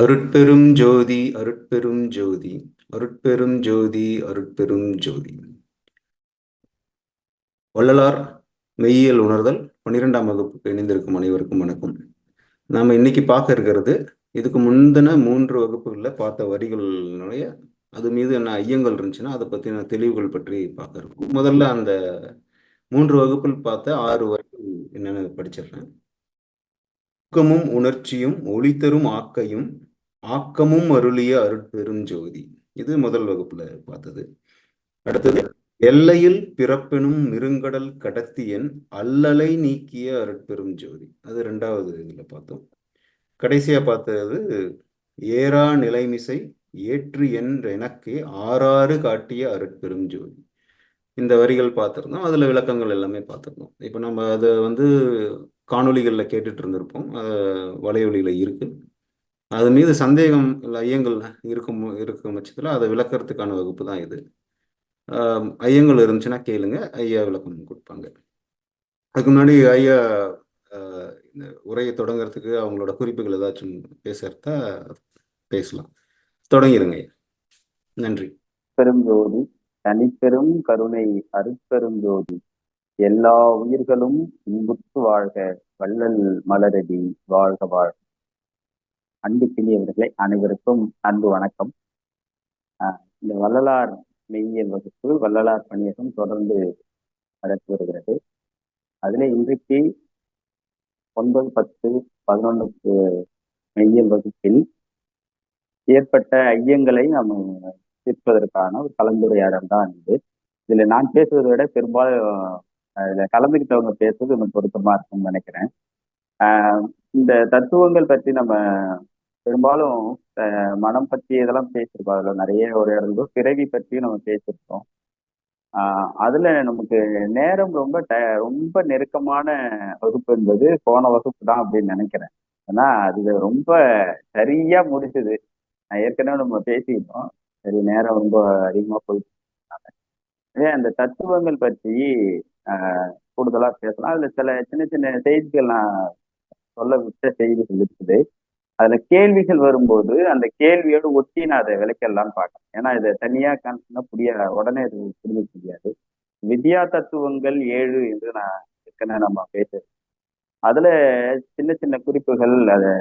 அருட்பெரும் ஜோதி அருட்பெரும் ஜோதி அருட்பெரும் ஜோதி அருட்பெரும் ஜோதி. வள்ளலார் மெய்யியல் உணர்தல் பன்னிரெண்டாம் வகுப்புக்கு இணைந்திருக்கும் அனைவருக்கும் வணக்கம். நாம இன்னைக்கு பார்க்க இருக்கிறது இதுக்கு முந்தின மூன்று வகுப்புகளில் பார்த்த வரிகளுடைய அது மீது என்ன ஐயங்கள் இருந்துச்சுன்னா அதை பற்றின தெளிவுகள் பற்றி பார்க்க இருக்கும். முதல்ல அந்த மூன்று வகுப்பில் பார்த்த ஆறு வரிகள் என்னென்ன படிச்சிடுறேன். ஊக்கமும் உணர்ச்சியும் ஒளித்தரும் ஆக்கையும் ஆக்கமும் அருளிய அருட்பெரும் ஜோதி. இது முதல் வகுப்புல பார்த்தது. அடுத்தது எல்லையில் பிறப்பெனும் மிருங்கடல் கடத்தியன் அல்லலை நீக்கிய அருட்பெரும் ஜோதி. அது ரெண்டாவது இதுல பார்த்தோம். கடைசியா பார்த்தது ஏறா நிலைமிசை ஏற்று என்ற எனக்கு ஆறாறு காட்டிய அருட்பெரும் ஜோதி. இந்த வரிகள் பார்த்துருந்தோம். அதில் விளக்கங்கள் எல்லாமே பார்த்துருந்தோம். இப்போ நம்ம அதை வந்து காணொலிகளில் கேட்டுட்டு இருந்திருப்போம் வலையொலியில் இருக்குது அது மீது சந்தேகம் இல்லை ஐயங்கள் இருக்கும் இருக்கும் பட்சத்தில் அதை விளக்கிறதுக்கான வகுப்பு தான் இது. ஐயங்கள் இருந்துச்சுன்னா கேளுங்க. ஐயா விளக்கம் கொடுப்பாங்க. அதுக்கு முன்னாடி ஐயா இந்த உரையை தொடங்குறதுக்கு அவங்களோட குறிப்புகள் ஏதாச்சும் பேசுறதா பேசலாம். தொடங்கிடுங்க நன்றி நன்றி. பெருஞ்சோதி தனிப்பெரும் கருணை அருட்பெருஞ்சோதி. எல்லா உயிர்களும் இன்புற்று வாழ்க வள்ளல் மலரடி வாழ்க வாழ்க. அன்புக்கினியவர்களை அனைவருக்கும் அன்பு வணக்கம். இந்த வள்ளலார் மெய்யியல் வகுப்பு வள்ளலார் பணியகம் தொடர்ந்து நடத்தி வருகிறது. அதில் இன்றைக்கு ஒன்பது பத்து பதினொன்றுக்கு மெய்யியல் வகுப்பில் ஏற்பட்ட ஐயங்களை நாம் தீர்ப்பதற்கான ஒரு கலந்துரையாடல் தான் இது. இதுல நான் பேசுவதை விட பெரும்பாலும் இதுல கலந்துக்கிட்டவங்க பேசுறது எனக்கு பொருத்தமா இருக்கும்னு நினைக்கிறேன். இந்த தத்துவங்கள் பற்றி நம்ம பெரும்பாலும் மனம் பற்றி இதெல்லாம் பேசியிருக்கோம் அதுல நிறைய ஒரு இடத்துல பிறவி பற்றியும் நம்ம பேசியிருக்கோம் அதுல நமக்கு நேரம் ரொம்ப ட ரொம்ப நெருக்கமான வகுப்பு என்பது போன வகுப்பு தான் அப்படின்னு நினைக்கிறேன். ஏன்னா அது ரொம்ப சரியா முடிச்சது. ஏற்கனவே நம்ம பேசிக்கிட்டோம் சரி நேரம் ரொம்ப அதிகமா போயிட்டு அந்த தத்துவங்கள் பற்றி கூடுதலா பேசலாம். அதுல சில சின்ன சின்ன செய்திகள் நான் சொல்ல விட்ட செய்திகள் இருக்குது. அதுல கேள்விகள் வரும்போது அந்த கேள்வியோடு ஒட்டி நான் அதை விளக்கலாம்னு பார்க்கறேன். ஏன்னா இதை தனியா காமிச்சுன்னா புரிய உடனே இது புரிஞ்சுக்க முடியாது. வித்யா தத்துவங்கள் ஏழு என்று நான் ஏற்கனவே நம்ம பேசுறேன் அதுல சின்ன சின்ன குறிப்புகள் அதை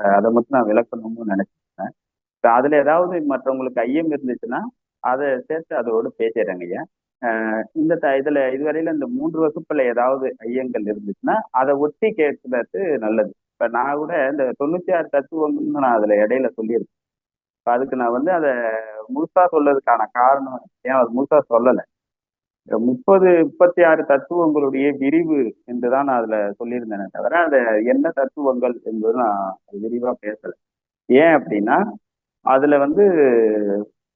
அதை மட்டும் நான் விளக்கணும்னு இப்போ அதுல ஏதாவது மற்றவங்களுக்கு ஐயம் இருந்துச்சுன்னா அதை சேர்த்து அதோடு பேசிடுறேங்க ஐயா. இந்த த இதுல இதுவரையில இந்த மூன்று வகுப்புல ஏதாவது ஐயங்கள் இருந்துச்சுன்னா அதை ஒட்டி கேட்கறது நல்லது. இப்ப நான் கூட இந்த தொண்ணூத்தி ஆறு தத்துவங்கள்னு நான் அதுல இடையில சொல்லியிருக்கேன். இப்ப அதுக்கு நான் வந்து அதை முழுசா சொல்றதுக்கான காரணம் ஏன் அது முழுசா சொல்லலை. முப்பது முப்பத்தி ஆறு தத்துவங்களுடைய விரிவு என்றுதான் நான் அதுல சொல்லியிருந்தேனே தவிர அதை என்ன தத்துவங்கள் என்பது நான் விரிவா பேசல. ஏன் அப்படின்னா அதுல வந்து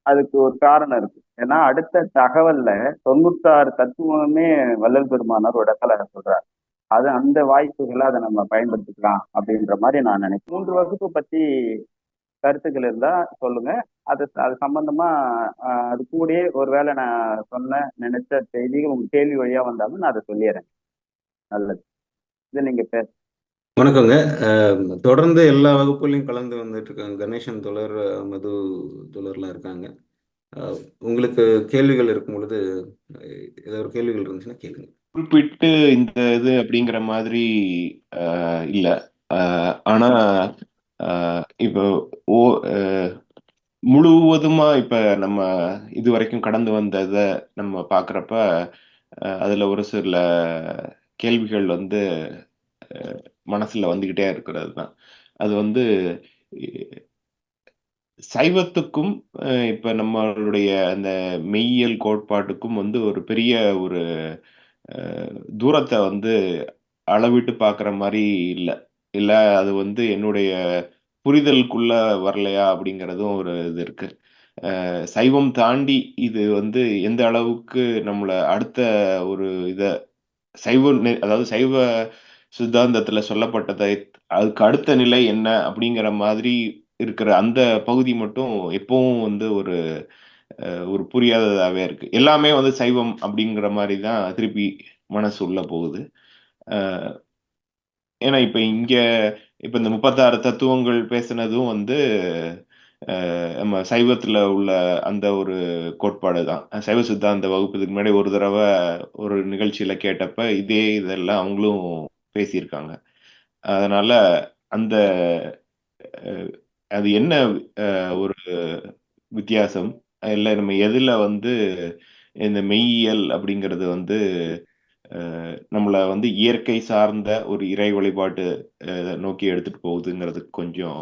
அதுக்கு ஒரு காரணம் இருக்கு. ஏன்னா அடுத்த தகவல்ல தொண்ணூத்தாறு தத்துவமே வள்ளல் பெருமானார் ஒரு இடத்துல சொல்றாரு. அது அந்த வாய்ப்புகளை அதை நம்ம பயன்படுத்திக்கலாம் அப்படின்ற மாதிரி நான் நினைக்கிறேன். மூன்று வகுப்பு பத்தி கருத்துக்கள் இருந்தா சொல்லுங்க. அது அது சம்பந்தமா அது ஒரு ஒருவேளை நான் சொன்ன நினைச்ச செய்திகள் உங்க கேள்வி வழியா வந்தாலும் நான் அதை சொல்லிடுறேன். நல்லது. இது நீங்க பேச வணக்கங்க. தொடர்ந்து எல்லா வகுப்புலையும் கலந்து வந்துட்டு இருக்காங்க கணேசன் தொடர் மது தொடர்லாம் இருக்காங்க. உங்களுக்கு கேள்விகள் இருக்கும் பொழுது ஏதாவது ஒரு கேள்விகள் இருந்துச்சுன்னா கேளுங்க. குறிப்பிட்டு இந்த இது அப்படிங்கிற மாதிரி இல்ல. ஆனா இப்போ ஓ முழுவதுமா இப்ப நம்ம இது வரைக்கும் கடந்து வந்ததை நம்ம பாக்குறப்ப அதுல ஒரு சில கேள்விகள் வந்து மனசுல வந்துகிட்டே இருக்கிறது தான் அது வந்து சைவத்துக்கும் இப்ப நம்மளுடைய அந்த மெய்யியல் கோட்பாட்டுக்கும் வந்து ஒரு பெரிய ஒரு தூரத்தை வந்து அளவிட்டு பார்க்குற மாதிரி இல்லை. இல்லை அது வந்து என்னுடைய புரிதலுக்குள்ள வரலையா அப்படிங்கிறதும் ஒரு இது இருக்கு. சைவம் தாண்டி இது வந்து எந்த அளவுக்கு நம்மளை அடுத்த ஒரு இதை சைவ அதாவது சைவ சித்தாந்தத்துல சொல்லப்பட்டதை அதுக்கு அடுத்த நிலை என்ன அப்படிங்கிற மாதிரி இருக்கிற அந்த பகுதி மட்டும் எப்பவும் வந்து ஒரு ஒரு புரியாததாகவே இருக்கு. எல்லாமே வந்து சைவம் அப்படிங்கிற மாதிரி தான் திருப்பி மனசு உள்ள போகுது. ஏன்னா இப்போ இங்கே இப்போ இந்த முப்பத்தாறு தத்துவங்கள் பேசுனதும் வந்து நம்ம சைவத்தில் உள்ள அந்த ஒரு கோட்பாடு தான். சைவ சித்தாந்த வகுப்புக்கு முன்னாடி ஒரு தடவை ஒரு நிகழ்ச்சியில் கேட்டப்ப இதே இதெல்லாம் அவங்களும் பேசியிருக்காங்க. அதனால அந்த அஹ், அது என்ன ஒரு வித்தியாசம்? இல்லை நம்ம எதுல வந்து இந்த மெய்யியல் அப்படிங்கிறது வந்து நம்மளை வந்து இயற்கை சார்ந்த ஒரு இறை வழிபாட்டு நோக்கி எடுத்துட்டு போகுதுங்கிறதுக்கு கொஞ்சம்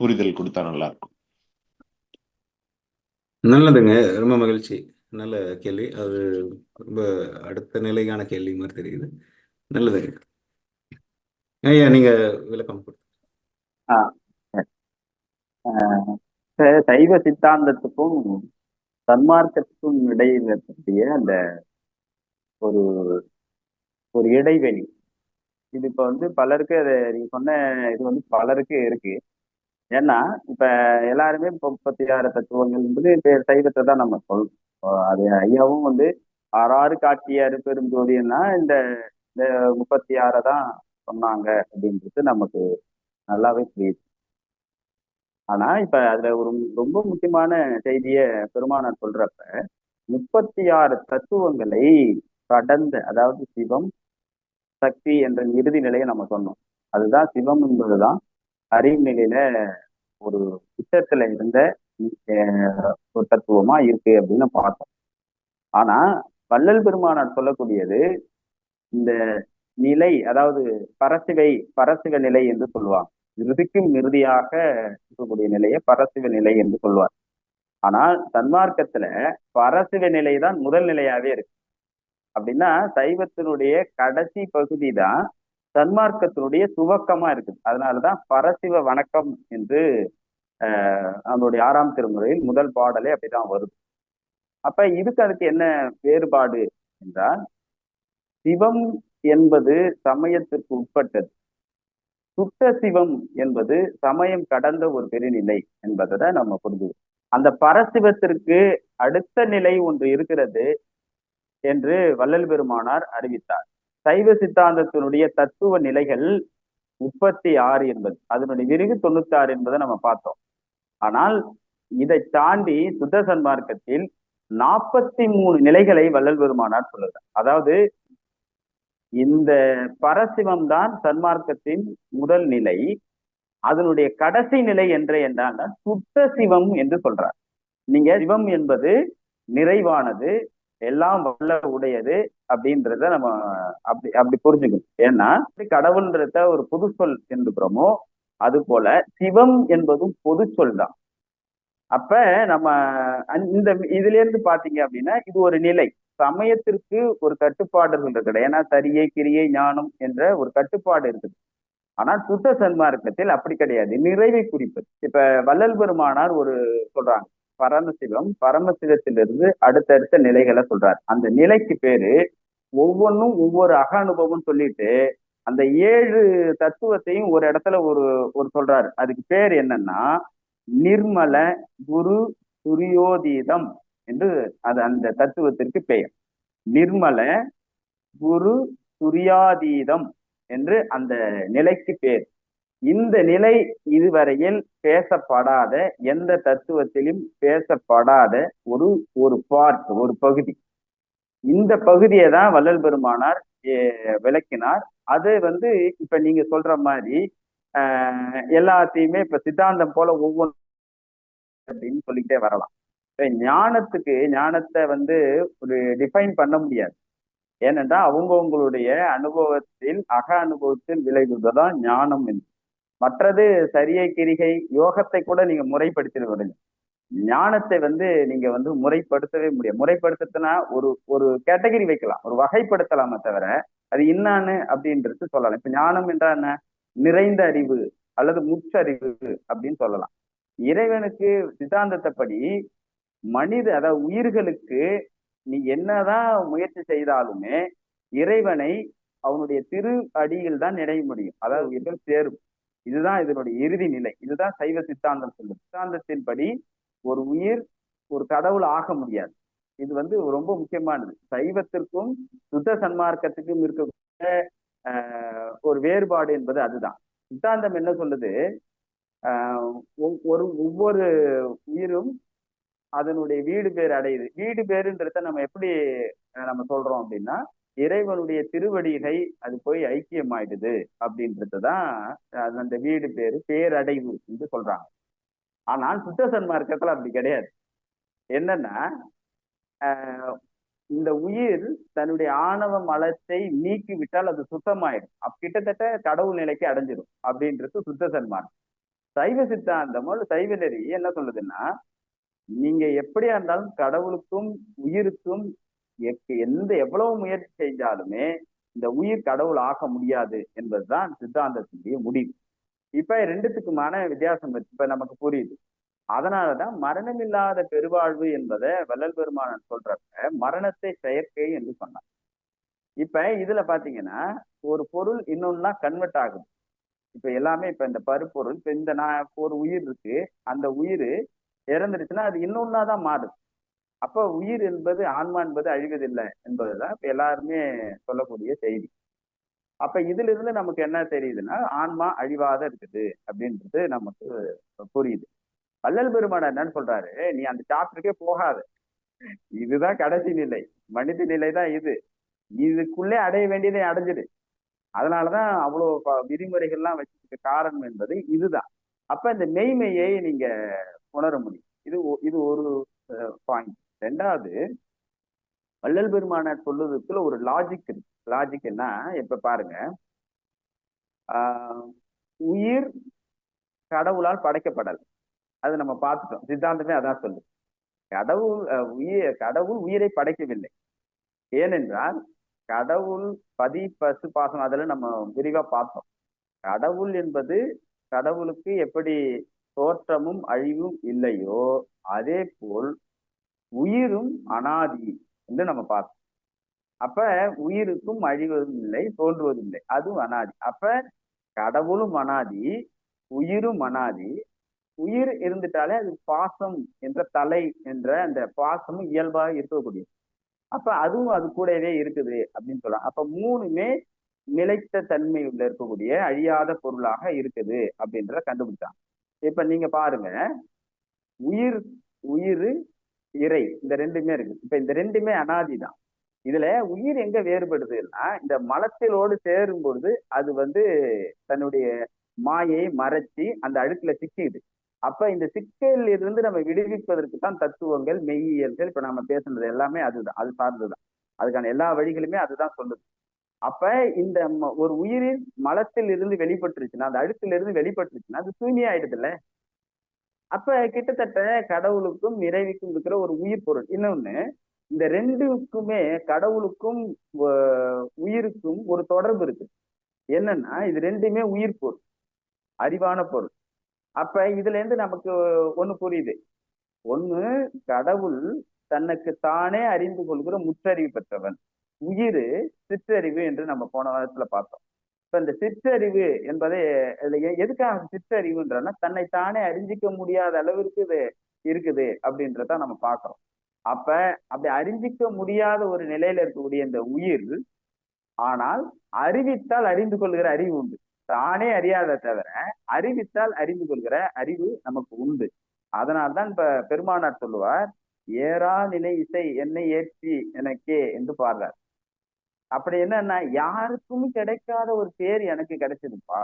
புரிதல் கொடுத்தா நல்லா இருக்கும் நல்லதுங்க. ரொம்ப மகிழ்ச்சி. நல்ல கேள்வி. அது ரொம்ப அடுத்த நிலையான கேள்வி மாதிரி தெரியுது. நல்லதுங்க. ஐயா நீங்க விளக்கம் ஆ சைவ சித்தாந்தத்துக்கும் சன்மார்க்கத்துக்கும் இடையில் இருக்கக்கூடிய அந்த ஒரு ஒரு இடைவெளி. இது இப்ப வந்து பலருக்கு அது நீங்க சொன்ன இது வந்து பலருக்கு இருக்கு. ஏன்னா இப்ப எல்லாருமே முப்பத்தி ஆறு தத்துவங்கள் என்பது சைவத்தை தான் நம்ம சொல்றோம் அது ஐயாவும் வந்து ஆறாறு காட்டிய அருப்பெருஞ்சோதின்னா இந்த இந்த முப்பத்தி ஆறை தான் சொன்னாங்க அப்படின்றது நமக்கு நல்லாவே புரியுது ஆனா இப்ப அதுல ஒரு ரொம்ப முக்கியமான செய்திய பெருமானார் சொல்றப்ப முப்பத்தி ஆறு தத்துவங்களை கடந்த அதாவது சிவம் சக்தி என்ற இறுதி நிலையை நம்ம சொன்னோம். அதுதான் சிவம் என்பதுதான் அறிவு நிலையில ஒரு உச்சத்துல இருந்த அஹ், ஒரு தத்துவமா இருக்கு அப்படின்னு பார்த்தோம். ஆனா வள்ளல் பெருமானார் சொல்லக்கூடியது இந்த நிலை அதாவது பரசிவை பரசிவ நிலை என்று சொல்லுவாங்க இறுதிக்கும் இறுதியாக இருக்கக்கூடிய நிலையை பரசிவ நிலை என்று சொல்வார். ஆனால் சன்மார்க்கத்துல பரசிவ நிலை தான் முதல் நிலையாவே இருக்கு. அப்படின்னா சைவத்தினுடைய கடைசி பகுதி தான் சன்மார்க்கத்தினுடைய துவக்கமா இருக்குது அதனாலதான் பரசிவ வணக்கம் என்று ஆஹ் நம்மளுடைய ஆறாம் திருமுறையில் முதல் பாடலே அப்படிதான் வருது அப்ப இதுக்கு அதுக்கு என்ன வேறுபாடு என்றால் சிவம் என்பது சமயத்திற்கு உட்பட்டது. சுத்த சிவம் என்பது சமயம் கடந்த ஒரு பெருநிலை என்பதை நம்ம புரிஞ்சு அந்த பரசிவத்திற்கு அடுத்த நிலை ஒன்று இருக்கிறது என்று வள்ளல் பெருமானார் அறிவித்தார். சைவ சித்தாந்தத்தினுடைய தத்துவ நிலைகள் முப்பத்தி ஆறு என்பது அதனுடைய விரிவு தொண்ணூத்தி ஆறு என்பதை நம்ம பார்த்தோம். ஆனால் இதை தாண்டி சுத்த சன்மார்க்கத்தில் நாற்பத்தி மூணு நிலைகளை வள்ளல் பெருமானார் சொல்லுகிறார் அதாவது இந்த பரசிவம் தான் சன்மார்க்கத்தின் முதல் நிலை. அதனுடைய கடைசி நிலை என்று என்றால் சுத்த சிவம் என்று சொல்றார். நீங்க சிவம் என்பது நிறைவானது எல்லாம் வல்ல உடையது அப்படின்றத நம்ம அப்படி அப்படி புரிஞ்சுக்கணும். ஏன்னா கடவுள்ன்றத ஒரு பொது சொல் என்றுக்கிறோமோ அது போல சிவம் என்பதும் பொது சொல் தான். அப்ப நம்ம இந்த இதுல இருந்து பாத்தீங்க அப்படின்னா இது ஒரு நிலை. சமயத்திற்கு ஒரு கட்டுப்பாடுகள் இருக்குது ஏன்னா சரியை கிரியை ஞானம் என்ற ஒரு கட்டுப்பாடு இருக்குது. ஆனால் சுத்த சன்மார்க்கத்தில் அப்படி கிடையாது. நிறைவை குறிப்பது. இப்ப வள்ளல் பெருமானார் ஒரு சொல்றாங்க. பரமசிவம் பரமசிவத்திலிருந்து அடுத்தடுத்த நிலைகளை சொல்றார். அந்த நிலைக்கு பேரு ஒவ்வொன்றும் ஒவ்வொரு அக அனுபவம் சொல்லிட்டு அந்த ஏழு தத்துவத்தையும் ஒரு இடத்துல ஒரு ஒரு சொல்றாரு. அதுக்கு பேர் என்னன்னா நிர்மல குரு துரியோதீதம். என்று அது அந்த தத்துவத்திற்கு பெயர். நிர்மல குரு துரியாதீதம் என்று அந்த நிலைக்கு பேர். இந்த நிலை இதுவரையில் பேசப்படாத எந்த தத்துவத்திலும் பேசப்படாத ஒரு ஒரு பார்ட் ஒரு பகுதி. இந்த பகுதியை தான் வள்ளல் பெருமானார் விளக்கினார். அது வந்து இப்ப நீங்க சொல்ற மாதிரி ஆஹ், எல்லாத்தையுமே இப்ப சித்தாந்தம் போல ஒவ்வொன்று அப்படின்னு சொல்லிக்கிட்டே வரலாம். ஞானத்துக்கு ஞானத்தை வந்து ஒரு டிஃபைன் பண்ண முடியாது. ஏனென்றா அவங்கவுங்களுடைய அனுபவத்தில் அக அனுபவத்தில் விளைவுதான் ஞானம் என்று. மற்றது சரியை கிரிகை யோகத்தை கூட நீங்க முறைப்படுத்திட விடுங்க. ஞானத்தை வந்து நீங்க வந்து முறைப்படுத்தவே முடியாது. முறைப்படுத்துனா ஒரு ஒரு கேட்டகரி வைக்கலாம். ஒரு வகைப்படுத்தலாமே தவிர அது என்னன்னு அப்படின்றது சொல்லலாம். இப்ப ஞானம் என்றால் என்ன? நிறைந்த அறிவு அல்லது முச்சறிவு அப்படின்னு சொல்லலாம். இறைவனுக்கு சித்தாந்தத்தைப்படி மனித அதாவது உயிர்களுக்கு நீ என்னதான் முயற்சி செய்தாலுமே இறைவனை அவனுடைய திரு அடியில் தான் நினைய முடியும். அதாவது உயிர்கள் சேரும். இதுதான் இதனுடைய இறுதி நிலை. இதுதான் சைவ சித்தாந்தம் சொல்லும் சித்தாந்தத்தின்படி ஒரு உயிர் ஒரு கடவுள் ஆக முடியாது. இது வந்து ரொம்ப முக்கியமானது. சைவத்திற்கும் சுத்த சன்மார்க்கத்துக்கும் இருக்கக்கூடிய ஒரு வேறுபாடு என்பது அதுதான். சித்தாந்தம் என்ன சொல்லுது? ஆஹ் ஒரு ஒவ்வொரு உயிரும் அதனுடைய வீடு பேர் அடையுது. வீடு பேருன்றத நம்ம எப்படி நம்ம சொல்றோம் அப்படின்னா இறைவனுடைய திருவடிகை அது போய் ஐக்கியமாயிடுது அப்படின்றதுதான் அந்த வீடு பேரு பேரடைவு என்று சொல்றாங்க. ஆனால் சுத்த சன்மார்க்கத்துல அப்படி கிடையாது. என்னன்னா ஆஹ், இந்த உயிர் தன்னுடைய ஆணவ மலத்தை நீக்கி விட்டால் அது சுத்தமாயிடும். அப் கிட்டத்தட்ட கடவுள் நிலைக்கு அடைஞ்சிடும் அப்படின்றது சுத்த சன்மார்க்கம் சைவ சித்தாந்தமோ சைவ நெறி என்ன சொல்லுதுன்னா நீங்க எப்படியா இருந்தாலும் கடவுளுக்கும் உயிருக்கும் எக்- எந்த எவ்வளவு முயற்சி செஞ்சாலுமே இந்த உயிர் கடவுள் ஆக முடியாது என்பதுதான் சித்தாந்தத்தினுடைய முடிவு. இப்ப ரெண்டுத்துக்குமான வித்தியாசம் இப்ப நமக்கு புரியுது. அதனாலதான் மரணமில்லாத பெருவாழ்வு என்பதை வள்ளல் பெருமானன் சொல்றப்ப மரணத்தை செயற்கை என்று சொன்னார். இப்ப இதுல பாத்தீங்கன்னா ஒரு பொருள் இன்னொன்னா கன்வெர்ட் ஆகுது. இப்ப எல்லாமே இப்ப இந்த பருப்பொருள் இப்ப இந்த நான் ஒரு உயிர் இருக்கு. அந்த உயிர் இறந்துருச்சுன்னா அது இன்னொன்னாதான் மாறுது அப்ப உயிர் என்பது ஆன்மா என்பது அழிவதில்லை என்பதுதான் இப்ப எல்லாருமே சொல்லக்கூடிய செய்தி. அப்ப இதுல இருந்து நமக்கு என்ன தெரியுதுன்னா ஆன்மா அழிவாத இருக்குது அப்படின்றது நமக்கு புரியுது. வள்ளல் பெருமான் என்னன்னு சொல்றாரு நீ அந்த சாப்டருக்கே போகாத. இதுதான் கடைசி நிலை. மனித நிலை தான் இது. இதுக்குள்ளே அடைய வேண்டியதை அடைஞ்சிடு. அதனாலதான் அவ்வளவு விதிமுறைகள்லாம் வச்சிருக்க காரணம் என்பது இதுதான். அப்ப இந்த மெய்மையை நீங்க உணர முடியும். இது ஒ- இது ஒரு பாயிண்ட் ரெண்டாவது வள்ளல் பெருமானார் சொல்லுறதுக்குள்ள ஒரு லாஜிக் இருக்கு. லாஜிக் என்ன இப்ப பாருங்க. ஆஹ் உயிர் கடவுளால் படைக்கப்படல. அது நம்ம பார்த்துட்டோம். சித்தாந்தமே அதான் சொல்லு கடவுள் அஹ், உயிர் கடவுள் உயிரை படைக்கவில்லை. ஏனென்றால் கடவுள் பதி பசு பாசனம் அதில் நம்ம விரிவா பார்த்தோம். கடவுள் என்பது கடவுளுக்கு எப்படி தோற்றமும் அழிவும் இல்லையோ அதே போல் உயிரும் அனாதி என்று நம்ம பார்த்தோம். அப்ப உயிருக்கும் அழிவதும் இல்லை தோன்றுவதும் இல்லை. அதுவும் அனாதி. அப்ப கடவுளும் அனாதி உயிரும் அனாதி. உயிர் இருந்துட்டாலே அது பாசம் என்ற தலை என்ற அந்த பாசமும் இயல்பாக இருக்கக்கூடியது. அப்ப அதுவும் அது கூடவே இருக்குது அப்படின்னு சொல்லலாம் அப்ப மூணுமே நிலைத்த தன்மை உள்ள இருக்கக்கூடிய அழியாத பொருளாக இருக்குது அப்படின்றத கண்டுபிடிச்சாங்க. இப்ப நீங்க பாருங்க. உயிர் உயிர் இறை இந்த ரெண்டுமே இருக்கு. இப்ப இந்த ரெண்டுமே அனாதி தான். இதுல உயிர் எங்க வேறுபடுதுன்னா இந்த மலத்திலோடு சேரும் பொழுது அது வந்து தன்னுடைய மாயை மறைச்சி அந்த அழுக்குல சிக்கிது. அப்ப இந்த சிக்கலில் இருந்து நம்ம விடுவிப்பதற்கு தான் தத்துவங்கள் மெய்யியல்கள் இப்ப நம்ம பேசுனது எல்லாமே அதுதான் அது சார்ந்துதான். அதுக்கான எல்லா வழிகளுமே அதுதான் சொல்லுது. அப்ப இந்த ம- ஒரு உயிரின் மலத்தில் இருந்து வெளிப்பட்டுருச்சுன்னா அந்த அழுத்துல இருந்து வெளிப்பட்டுருச்சுன்னா அது தூய்மையா ஆயிடுதுல்ல அப்ப கிட்டத்தட்ட கடவுளுக்கும் இறைவிக்கும் இருக்கிற ஒரு உயிர் பொருள். இன்னொன்னு இந்த ரெண்டுக்குமே கடவுளுக்கும் உயிருக்கும் ஒரு தொடர்பு இருக்கு. என்னன்னா இது ரெண்டுமே உயிர் பொருள் அறிவான பொருள். அப்ப இதுல இருந்து நமக்கு ஒண்ணு புரியுது. ஒண்ணு கடவுள் தனக்கு தானே அறிந்து கொள்கிற முற்றறிவு பெற்றவன். உயிர் சிற்றறிவு என்று நம்ம போன வாரத்துல பார்த்தோம். இப்ப இந்த சிற்றறிவு என்பதை எதுக்காக சிற்றறிவுன்றனா தன்னை தானே அறிஞ்சிக்க முடியாத அளவிற்கு இது இருக்குது அப்படின்றத நம்ம பார்க்கிறோம். அப்ப அப்படி அறிஞ்சிக்க முடியாத ஒரு நிலையில இருக்கக்கூடிய இந்த உயிர் ஆனால் அறிவித்தால் அறிந்து கொள்கிற அறிவு உண்டு. தானே அறியாத தவிர அறிவித்தால் அறிந்து கொள்கிற அறிவு நமக்கு உண்டு. அதனால்தான் இப்ப பெருமானார் சொல்லுவார் ஏறா நிலை இசை என்னை ஏற்றி எனக்கே என்று பாடுறார். அப்படி என்னன்னா யாருக்கும் கிடைக்காத ஒரு பேர் எனக்கு கிடைச்சதுப்பா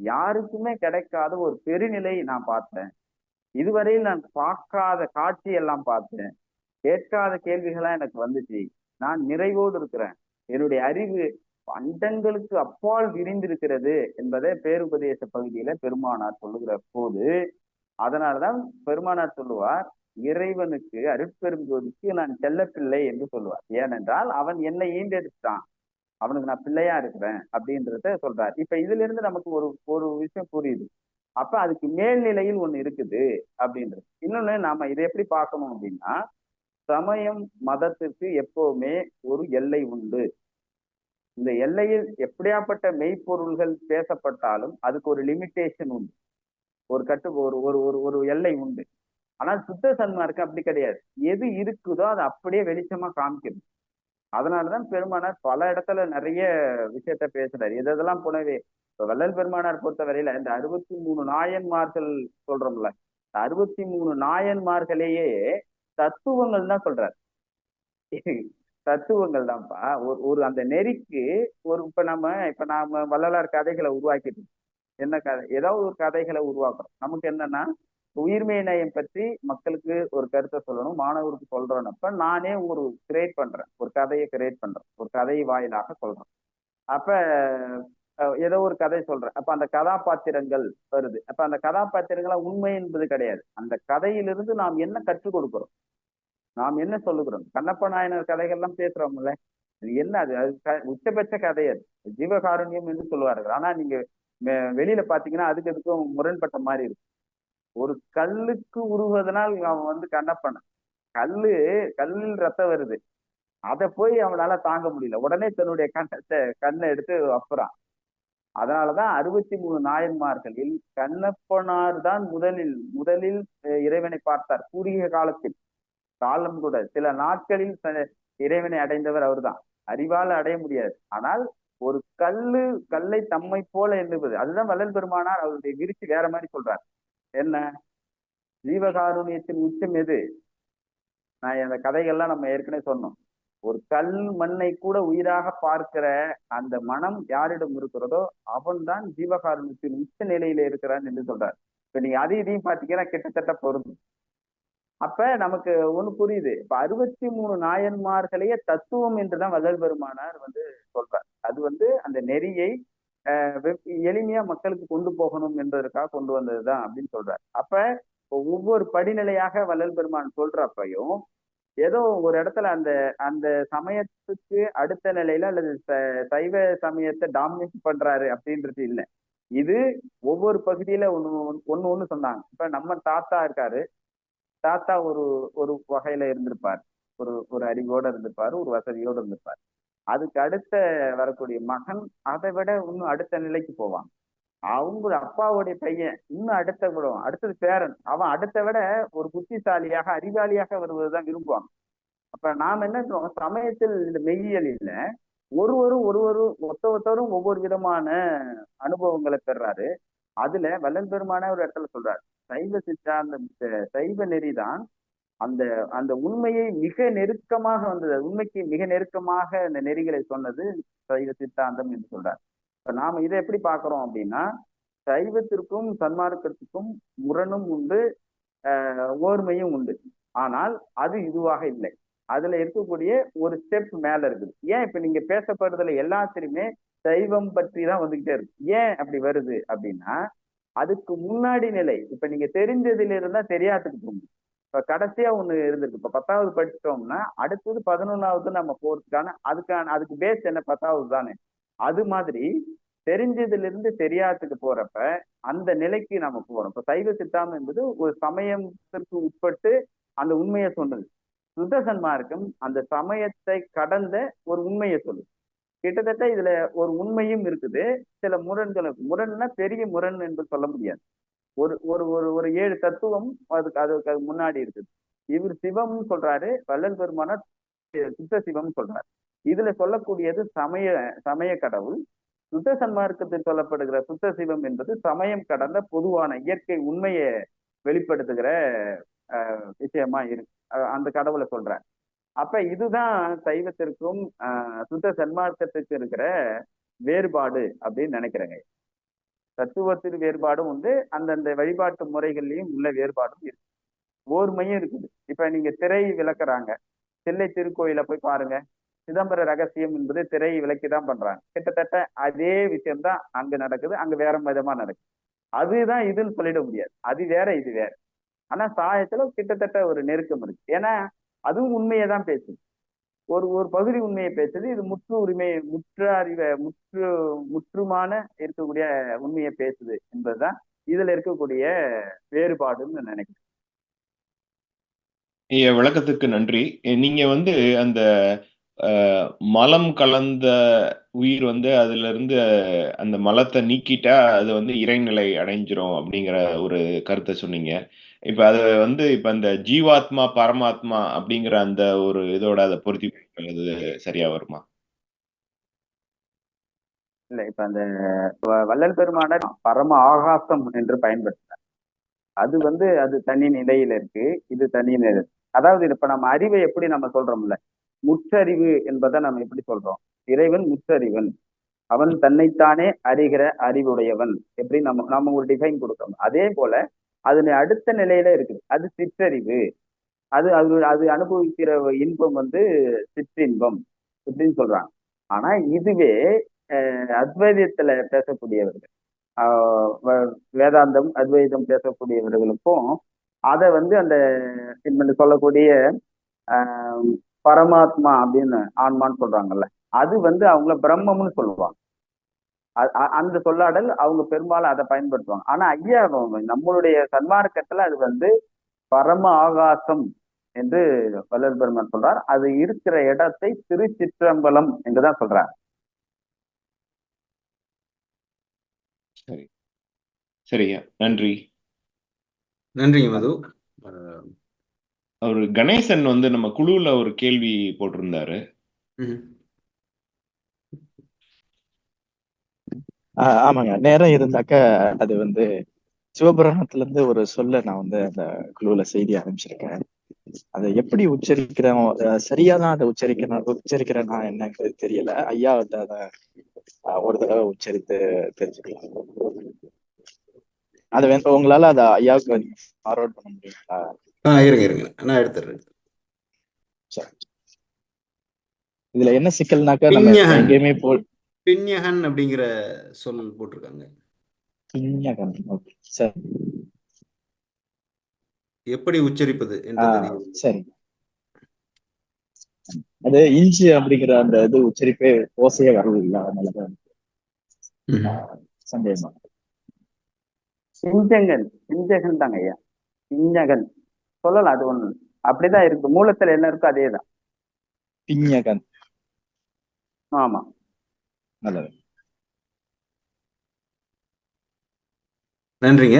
யாருக்குமே கிடைக்காத ஒரு பெருநிலை நான் பார்த்தேன். இதுவரையில் நான் பார்க்காத காட்சி எல்லாம் பார்த்தேன். கேட்காத கேள்விகளா எனக்கு வந்துச்சு. நான் நிறைவோடு இருக்கிறேன். என்னுடைய அறிவு அண்டங்களுக்கு அப்பால் விரிந்திருக்கிறது என்பதை பேருபதேச பகுதியில பெருமானார் சொல்லுகிற போது அதனாலதான் பெருமானார் சொல்லுவார் இறைவனுக்கு அருட்பெருஞ்சோதிக்கு நான் செல்லப்பிள்ளை என்று சொல்லுவார். ஏனென்றால் அவன் என்னை ஈண்டெடுத்தான் அவனுக்கு நான் பிள்ளையா இருக்கிறேன் அப்படின்றத சொல்றார். இப்ப இதுல இருந்து நமக்கு ஒரு ஒரு விஷயம் புரியுது. அப்ப அதுக்கு மேல்நிலையில் ஒண்ணு இருக்குது அப்படின்றது. இன்னொன்னு நாம இதை எப்படி பார்க்கணும் அப்படின்னா சமயம் மதத்திற்கு எப்பவுமே ஒரு எல்லை உண்டு. இந்த எல்லையில் எப்படியாப்பட்ட மெய்ப்பொருள்கள் பேசப்பட்டாலும் அதுக்கு ஒரு லிமிட்டேஷன் உண்டு. ஒரு கட்டு ஒரு ஒரு ஒரு ஒரு எல்லை உண்டு. ஆனா சுத்த சன்மார்க்கம் அப்படி கிடையாது. எது இருக்குதோ அதை அப்படியே வெளிச்சமா காமிக்கிறது அதனாலதான் பெருமானார் பல இடத்துல நிறைய விஷயத்த பேசுறாரு. இதெல்லாம் போனவே இப்ப வள்ளல் பெருமானார் பொறுத்தவரையில இந்த அறுபத்தி மூணு நாயன்மார்கள் சொல்றோம்ல அறுபத்தி மூணு நாயன்மார்களையே தத்துவங்கள் தான் சொல்றாரு. தத்துவங்கள் தான்ப்பா ஒரு ஒரு அந்த நெறிக்கு ஒரு இப்ப நம்ம இப்ப நாம வள்ளலார் கதைகளை உருவாக்கிட்டு என்ன கதை? ஏதாவது ஒரு கதைகளை உருவாக்குறோம். நமக்கு என்னன்னா உயிர்மை நயம் பற்றி மக்களுக்கு ஒரு கருத்தை சொல்லணும். மாணவருக்கு சொல்றேன்னப்ப நானே ஒரு கிரியேட் பண்றேன். ஒரு கதையை கிரியேட் பண்றேன். ஒரு கதை வாயிலாக சொல்றேன். அப்ப ஏதோ ஒரு கதை சொல்றேன். அப்ப அந்த கதாபாத்திரங்கள் வருது. அப்ப அந்த கதாபாத்திரங்களா உண்மை என்பது கிடையாது. அந்த கதையிலிருந்து நாம் என்ன கற்றுக் கொடுக்கிறோம்? நாம் என்ன சொல்லுகிறோம்? கண்ணப்ப நாயனர் கதைகள்லாம் பேசுறோம்ல. என்ன? அது அது க- உச்சபட்ச கதை அது. ஜீவகாருண்யம் என்று சொல்லுவார்கள். ஆனா நீங்க வெளியில பாத்தீங்கன்னா அதுக்கு அதுக்கும் முரண்பட்ட மாதிரி இருக்கு. ஒரு கல்லுக்கு உருவதனால் அவன் வந்து கண்ணப்பன். கல்லு கல்லில் ரத்தம் வருது. அதை போய் அவனால தாங்க முடியல. உடனே தன்னுடைய கண்ணத்தை கண்ணை எடுத்து அப்புறான். அதனாலதான் அறுபத்தி மூணு நாயன்மார்களில் கண்ணப்பனார் தான் முதலில் முதலில் இறைவனை பார்த்தார். குறுகிய காலத்தில். காலம் கூட. சில நாட்களில் ச- இறைவனை அடைந்தவர் அவர்தான். அறிவால் அடைய முடியாது. ஆனால் ஒரு கல்லு கல்லை தம்மை போல எண்ணுவது. அதுதான் வள்ளல் பெருமானார் அவருடைய விரிச்சு வேற மாதிரி சொல்றார். என்ன? ஜீவகாருண்யத்தின் உச்சம் எது? நான் அந்த கதைகள்லாம் நம்ம ஏற்கனவே சொன்னோம். ஒரு கல் மண்ணை கூட உயிராக பார்க்கிற அந்த மனம் யாரிடம் இருக்கிறதோ அவன்தான் ஜீவகாருண்யத்தின் உச்ச நிலையில இருக்கிறான் என்று சொல்றார். இப்ப நீங்க அது இதையும் பாத்தீங்கன்னா கிட்டத்தட்ட பொருந்தும். அப்ப நமக்கு ஒண்ணு புரியுது. இப்ப அறுபத்தி மூணு நாயன்மார்களையே தத்துவம் என்றுதான் வகல் பெருமானார் வந்து சொல்றார். அது வந்து அந்த நெறியை எளிமையா மக்களுக்கு கொண்டு போகணும் என்பதற்காக கொண்டு வந்ததுதான் அப்படின்னு சொல்றாரு. அப்ப ஒவ்வொரு படிநிலையாக வள்ளல் பெருமான் சொல்றப்பையும் ஏதோ ஒரு இடத்துல அந்த அந்த சமயத்துக்கு அடுத்த நிலையில அல்லது ச- சைவ சமயத்தை டாமினேட் பண்றாரு அப்படின்றது இல்லை. இது ஒவ்வொரு பகுதியில ஒண்ணு ஒண்ணு ஒண்ணு சொன்னாங்க. இப்ப நம்ம தாத்தா இருக்காரு. தாத்தா ஒரு ஒரு வகையில இருந்திருப்பார். ஒரு ஒரு அறிவோட இருந்திருப்பாரு ஒரு வசதியோட இருந்திருப்பாரு. அதுக்கு அடுத்த வரக்கூடிய மகன் அதை விட இன்னும் அடுத்த நிலைக்கு போவான். அவங்க அப்பாவுடைய பையன் இன்னும் அடுத்த விடுவான் அடுத்தது பேரன். அவன் அடுத்த விட ஒரு புத்திசாலியாக அறிவாளியாக வருவதுதான் விரும்புவாங்க அப்ப நாம் என்ன சொல்றோம்? சமயத்தில் இந்த மெய்யியல் இல்லை. ஒருவரும் ஒருவரும் ஒத்த ஒருத்தரும் ஒவ்வொரு விதமான அனுபவங்களை பெறாரு. அதுல வல்லன் பெருமான ஒரு இடத்துல சொல்றாரு சைவ சித்தாந்தம் சைவ நெறிதான் அந்த அந்த உண்மையை மிக நெருக்கமாக வந்தது. உண்மைக்கு மிக நெருக்கமாக இந்த நெறிகளை சொன்னது சைவ சித்தாந்தம் என்று சொல்றார். இப்ப நாம இதை எப்படி பார்க்குறோம் அப்படின்னா சைவத்திற்கும் சன்மார்க்கத்துக்கும் முரணும் உண்டு ஓர்மையும் உண்டு. ஆனால் அது இதுவாக இல்லை. அதுல இருக்கக்கூடிய ஒரு ஸ்டெப் மேல இருக்குது. ஏன் இப்ப நீங்க பேசப்படுறதுல எல்லாத்திலுமே சைவம் பற்றி தான் வந்துகிட்டே இருக்கு. ஏன் அப்படி வருது அப்படின்னா அதுக்கு முன்னாடி நிலை இப்ப நீங்க தெரிஞ்சதுல இருந்தா தெரியாததுக்கு போகும் இப்ப கடைசியா ஒண்ணு இருந்திருக்கு. இப்ப பத்தாவது படிச்சிட்டோம்னா அடுத்தது பதினொன்னாவது நம்ம போறதுக்கான அதுக்கான அதுக்கு பேஸ் என்ன? பத்தாவது தானே. அது மாதிரி தெரிஞ்சதுல இருந்து தெரியாததுக்கு போறப்ப அந்த நிலைக்கு நம்ம போறோம். இப்ப சைவ சித்தாந்தம் என்பது ஒரு சமயத்திற்கு உட்பட்டு அந்த உண்மையை சொன்னது சுதசன்மார்க்கம் அந்த சமயத்தை கடந்த ஒரு உண்மையை சொல்லுது. கிட்டத்தட்ட இதுல ஒரு உண்மையும் இருக்குது. சில முரண்களும் முரண்னா பெரிய முரண் என்று சொல்ல முடியாது. ஒரு ஒரு ஒரு ஒரு ஏழு தத்துவம் அதுக்கு அதுக்கு அது முன்னாடி இருக்குது. இவர் சிவம்னு சொல்றாரு வள்ளல் பெருமானார் சுத்த சிவம் சொல்றாரு. இதுல சொல்லக்கூடியது சமய சமய கடவுள். சுத்த சன்மார்க்கத்தில் சொல்லப்படுகிற சுத்த சிவம் என்பது சமயம் கடந்த பொதுவான இயற்கை உண்மையை வெளிப்படுத்துகிற விஷயமா இருக்கு அந்த கடவுளை சொல்றார். அப்ப இதுதான் சைவத்திற்கும் சுத்த சன்மார்க்கத்துக்கு இருக்கிற வேறுபாடு அப்படின்னு நினைக்கிறேங்க. தத்துவத்தில் வேறுபாடும் உண்டு. அந்தந்த வழிபாட்டு முறைகள்லையும் உள்ள வேறுபாடும் இருக்கு. ஓர்மையும் இருக்குது. இப்ப நீங்க திரை விளக்குறாங்க. தில்லை திருக்கோயில போய் பாருங்க. சிதம்பர ரகசியம் என்பது திரை விளக்கி தான் பண்றாங்க. கிட்டத்தட்ட அதே விஷயம்தான் அங்க நடக்குது. அங்க வேற விதமா நடக்குது. அதுதான் இதுன்னு சொல்லிட முடியாது. அது வேற இது வேற. ஆனா சாயத்துல கிட்டத்தட்ட ஒரு நெருக்கம் இருக்கு. ஏன்னா அதுவும் உண்மையை தான் பேசுது. ஒரு ஒரு பகுதி உண்மையை பேசுது. இது முற்று உரிமை முற்று அறிவ முற்று முற்றுமான இருக்கக்கூடிய உண்மையை பேசுது என்பதுதான் இதுல இருக்கக்கூடிய வேறுபாடுன்னு நினைக்கிறேன். ஐயா விளக்கத்துக்கு நன்றி. நீங்க வந்து அந்த மலம் கலந்த உயிர் வந்து அதுல இருந்து அந்த மலத்தை நீக்கிட்டா அது வந்து இறைநிலை அடைஞ்சிரும் அப்படிங்கிற ஒரு கருத்தை சொன்னீங்க. இப்ப அது வந்து இப்ப இந்த ஜீவாத்மா பரமாத்மா அப்படிங்கிற அந்த ஒரு இதோட அதை பொருத்தி பார்க்கிறது சரியா வருமா? இல்ல இப்ப அந்த வ- வள்ளல் பெருமான பரம ஆகாசம் என்று பயன்படுத்தினார் அது வந்து அது தனி நிலையில இருக்கு இது தனி நிலை. அதாவது இப்ப நம்ம அறிவை எப்படி நம்ம சொல்றோம்ல முற்றறிவு என்பதை நம்ம எப்படி சொல்றோம்? இறைவன் முற்றறிவன் அவன் தன்னைத்தானே அறிகிற அறிவுடையவன். எப்படி நம்ம நம்ம ஒரு டிஃபைன் கொடுக்கிறோம் அதே போல அதனை அடுத்த நிலையில இருக்குது. அது சிற்றறிவு. அது அது அது அனுபவிக்கிற இன்பம் வந்து சிற்றின்பம் அப்படின்னு சொல்றாங்க. ஆனா இதுவே அத்வைதத்துல பேசக்கூடியவர்கள் வேதாந்தம் அத்வைதம் பேசக்கூடியவர்களுக்கும் அதை வந்து அந்த இப்ப சொல்லக்கூடிய பரமாத்மா அப்படின்னு ஆன்மான்னு சொல்றாங்கல்ல அது வந்து அவங்கள பிரம்மம்னு சொல்லுவாங்க. அந்த சொல்லாடல் அவங்க பெரும்பாலும் அதை பயன்படுத்துவாங்க. ஆனா ஐயா நம்மளுடைய சன்மார்க்கத்துல அது வந்து பரம ஆகாசம் என்று பெருமான் சொல்றார். அது இருக்கிற இடத்தை திருச்சிற்றம்பலம் என்றுதான் சொல்றார் சரி. சரியா நன்றி. நன்றிங்க மது. அவர் கணேசன் வந்து நம்ம குழுவுல ஒரு கேள்வி போட்டிருந்தாரு. ஆமாங்க. நேரம் இருந்தாக்க அது வந்து சிவபுராணத்துல இருந்து ஒரு சொல்ல நான் வந்து அந்த குழுவுல செய்தி ஆரம்பிச்சிருக்கேன். அதை எப்படி உச்சரிக்கிறோம்? சரியா தான் அதை உச்சரிக்கிறேன் உச்சரிக்கிறேன்னா என்னங்கிறது தெரியல. ஐயா வந்து அதை ஒரு தடவை உச்சரித்து தெரிஞ்சுக்கலாம். அது வந்து உங்களால அதை ஐயாவுக்கு ஃபார்வர்ட் பண்ண முடியுங்களா? ஆ இருங்க இருங்க. நான் எடுத்துறேன் இதுல என்ன சிக்கல்னாக்கா நம்ம. எங்கேயுமே போ பின்யகன் அப்படிங்கிற சொல் போட்டிருக்காங்க. சரி. எப்படி உச்சரிப்பது என்று சரி. அது இஞ்சி அப்படிங்கிற அந்த இது உச்சரிப்பே ஓசையே வரல இல்ல. அதனாலதான். சந்தேகமா. பிஞ்சகன் பிஞ்சகன் தாங்க ஐயா. பிஞ்சகன் சொல்லலாம் அது ஒண்ணு. அப்படிதான் இருக்கு. மூலத்துல என்ன இருக்கோ அதேதான். பிஞ்ஞகன் ஆமா. நல்லது. நன்றிங்க.